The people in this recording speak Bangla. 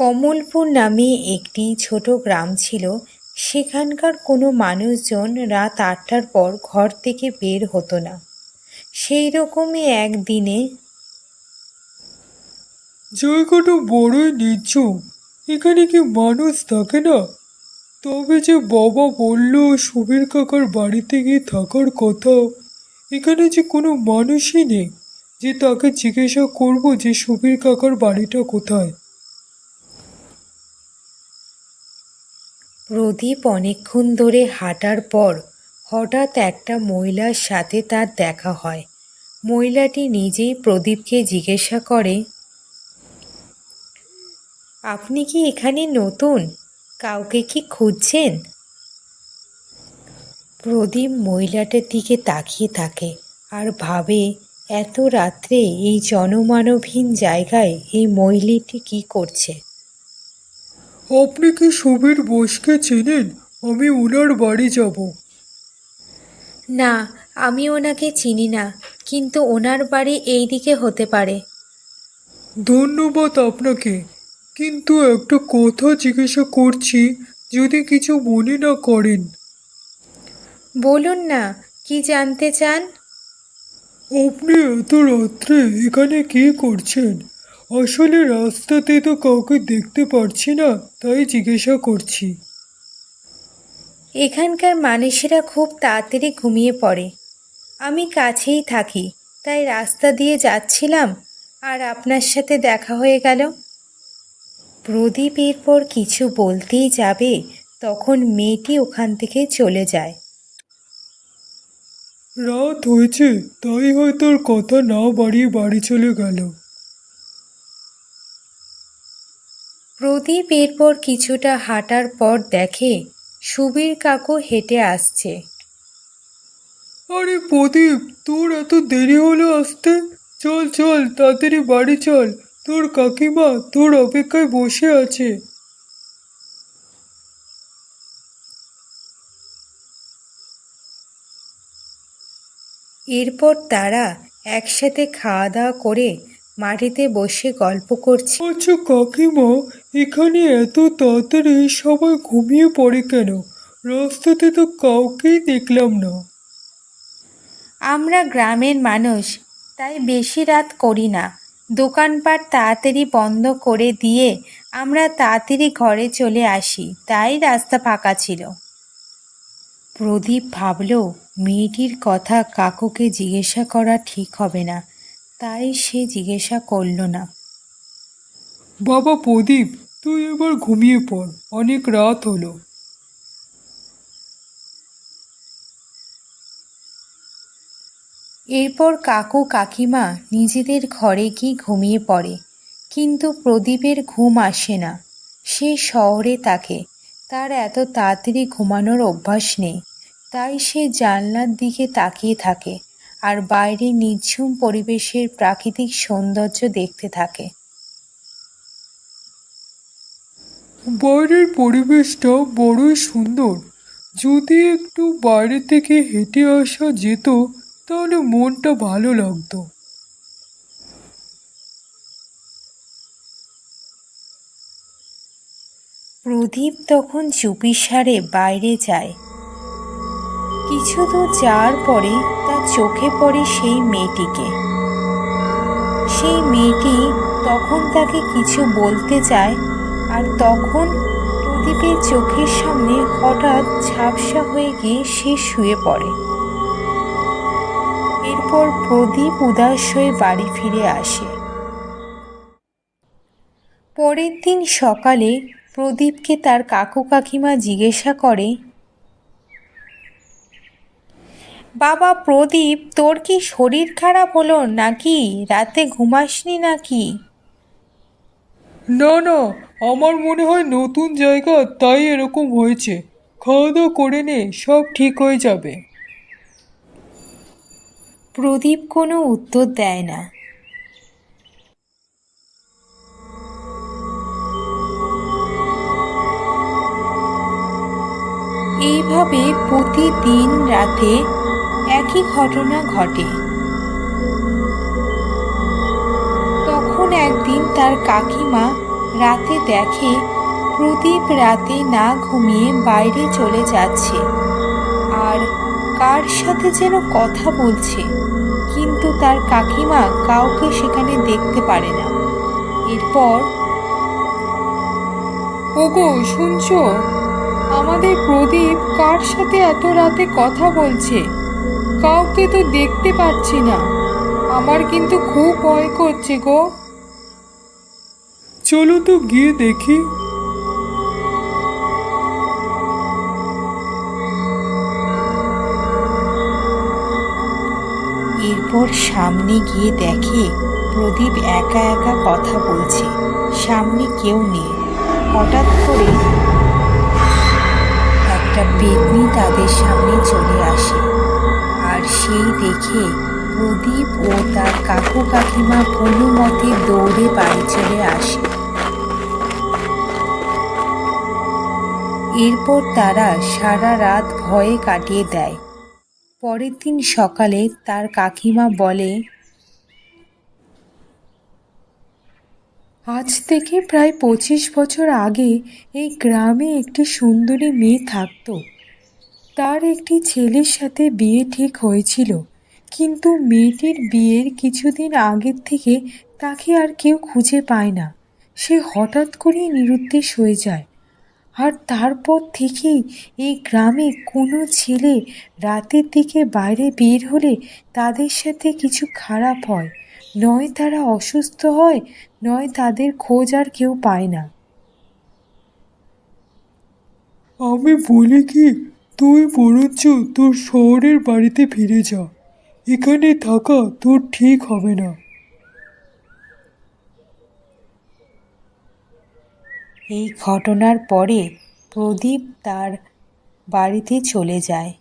কমলপুর নামে একটি ছোট গ্রাম ছিল। সেখানকার কোনো মানুষজন রাত আটটার পর ঘর থেকে বের হতো না। সেই রকমই একদিনে জায়গাটা বড়ই নির্জন এখানে কি মানুষ থাকে না। তবে যে বাবা বলল, সুবীর কাকার বাড়িতে গিয়ে থাকার কথা। এখানে যে কোনো মানুষই নেই। যে তাকে জিজ্ঞাসা করব যে, সুবীর কাকার বাড়িটা কোথায়? প্রদীপ অনেকক্ষণ ধরে হাঁটার পর হঠাৎ একটা মহিলার সাথে তার দেখা হয়। মহিলাটি নিজেই প্রদীপকে জিজ্ঞাসা করে, আপনি কি এখানে নতুন? কাউকে কি খুঁজছেন? প্রদীপ মহিলাটার দিকে তাকিয়ে থাকে আর ভাবে, এত রাত্রে এই জনমানবহীন জায়গায় এই মহিলাটি কি করছে? আপনি কি সুবীর বোসকে চেনেন? আমি ওনার বাড়ি যাব। না আমি ওনাকে চিনি না কিন্তু ওনার বাড়ি এই দিকে হতে পারে। ধন্যবাদ আপনাকে কিন্তু একটা কথা জিজ্ঞাসা করছি যদি কিছু মনে না করেন। বলুন না কি জানতে চান? আপনি এত রাত্রে এখানে কি করছেন? আসলে রাস্তাতে তো কাউকে দেখতে পারছি না তাই জিজ্ঞাসা করছি। এখানকার মানুষেরা খুব তাড়াতাড়ি ঘুমিয়ে পড়ে। আমি কাছেই থাকি তাই রাস্তা দিয়ে যাচ্ছিলাম আর আপনার সাথে দেখা হয়ে গেল। প্রদীপ এরপর কিছু বলতেই যাবে তখন মেয়েটি ওখান থেকে চলে যায়। রাত হয়েছে তাই হয়তো আর কথা না বাড়িয়ে বাড়ি চলে গেল। প্রদীপ এরপর কিছুটা হাঁটার পর দেখে সুবীর কাকু হেঁটে আসছে। আরে প্রদীপ তোর এত দেরি হলো আসতে? চল চল তাড়াতাড়ি বাড়ি চল। তোর কাকিমা তোর অপেক্ষায় বসে আছে। এরপর তারা একসাথে খাওয়া দাওয়া করে মাটিতে বসে গল্প করছে। আচ্ছা কাকিমা এখানে এত তাড়াতাড়ি সবাই ঘুমিয়ে পড়ে কেন? রাস্তাতে তো কাউকেই দেখলাম না। আমরা গ্রামের মানুষ তাই বেশি রাত করি না। দোকানপাট তাড়াতাড়ি বন্ধ করে দিয়ে আমরা তাড়াতাড়ি ঘরে চলে আসি তাই রাস্তা ফাঁকা ছিল। প্রদীপ ভাবল মেয়েটির কথা কাকুকে জিজ্ঞাসা করা ঠিক হবে না। তাই সে জিজ্ঞাসা করল না। বাবা প্রদীপ তুই এবার ঘুমিয়ে পড় অনেক রাত হলো। এরপর কাকু কাকিমা নিজেদের ঘরে গিয়ে ঘুমিয়ে পড়ে কিন্তু প্রদীপের ঘুম আসে না। সে শহরে থাকে তার এত তাড়াতাড়ি ঘুমানোর অভ্যাস নেই তাই সে জানলার দিকে তাকিয়ে থাকে। আর বাইরে নিঝুম পরিবেশের প্রাকৃতিক সৌন্দর্য দেখতে থাকে। বাইরের পরিবেশটা বড়ই সুন্দর। যদি একটু বাইরে থেকে হেঁটে আসা যেত তাহলে মনটা ভালো লাগতো। প্রদীপ তখন চুপিসারে বাইরে যায়। কিছু দূর যাওয়ার পরে চোখে পড়ে সেই মেয়েটিকে। সেই মেয়েটি তখন তাকে কিছু বলতে চায় আর তখন প্রদীপের চোখের সামনে হঠাৎ ঝাপসা হয়ে গিয়ে সে শুয়ে পড়ে। এরপর প্রদীপ উদাস হয়ে বাড়ি ফিরে আসে। পরের দিন সকালে প্রদীপকে তার কাকু কাকিমা জিজ্ঞাসা করে বাবা প্রদীপ তোর কি শরীর খারাপ হলো নাকি? রাতে ঘুমাসনি নাকি? না না আমার মনে হয় নতুন জায়গা তাই এরকম হয়েছে। খাওয়া দাওয়া করে নে সব ঠিক হয়ে যাবে। প্রদীপ কোনো উত্তর দেয় না। এইভাবে প্রতিদিন রাতে একই ঘটনা ঘটে। তখন একদিন তার কাকিমা রাতে দেখে, প্রদীপ রাতে না ঘুমিয়ে বাইরে চলে যাচ্ছে। আর কার সাথে যেন কথা বলছে, কিন্তু তার কাকিমা কাউকে সেখানে দেখতে পারে না। এরপর, ওগো, শুনছো? আমাদের প্রদীপ কার সাথে এত রাতে কথা বলছে? কাউকে তো দেখতে পাচ্ছি না। আমার কিন্তু খুব ভয় করছে গো। চলো তো গিয়ে দেখি। এরপর সামনে গিয়ে দেখে প্রদীপ একা একা কথা বলছে। সামনে কেউ নেই। হঠাৎ করে একটা পেতনি তাদের সামনে চলে আসে। আর সেই দেখে প্রদীপ ও তার কাকু কাকিমা কোনো মতে দৌড়ে বাড়ি চলে আসে। এরপর তারা সারা রাত ভয়ে কাটিয়ে দেয়। পরের দিন সকালে তার কাকিমা বলে, আজ থেকে প্রায় পঁচিশ বছর আগে এই গ্রামে একটি সুন্দরী মেয়ে থাকতো। তার একটি ছেলের সাথে বিয়ে ঠিক হয়েছিল, কিন্তু মেয়েটির বিয়ের কিছুদিন আগের থেকে তাকে আর কেউ খুঁজে পায় না। সে হঠাৎ করেই নিরুদ্দেশ হয়ে যায়। আর তারপর থেকেই এই গ্রামে কোনো ছেলে রাতের দিকে বাইরে বের হলে তাদের সাথে কিছু খারাপ হয়। নয় তারা অসুস্থ হয়, নয় তাদের খোঁজ আর কেউ পায় না। আমি বলি কি তুই বরঞ্চ তোর শহরের বাড়িতে ফিরে যা। এখানে থাকা তোর ঠিক হবে না। এই ঘটনার পরে প্রদীপ তার বাড়িতে চলে যায়।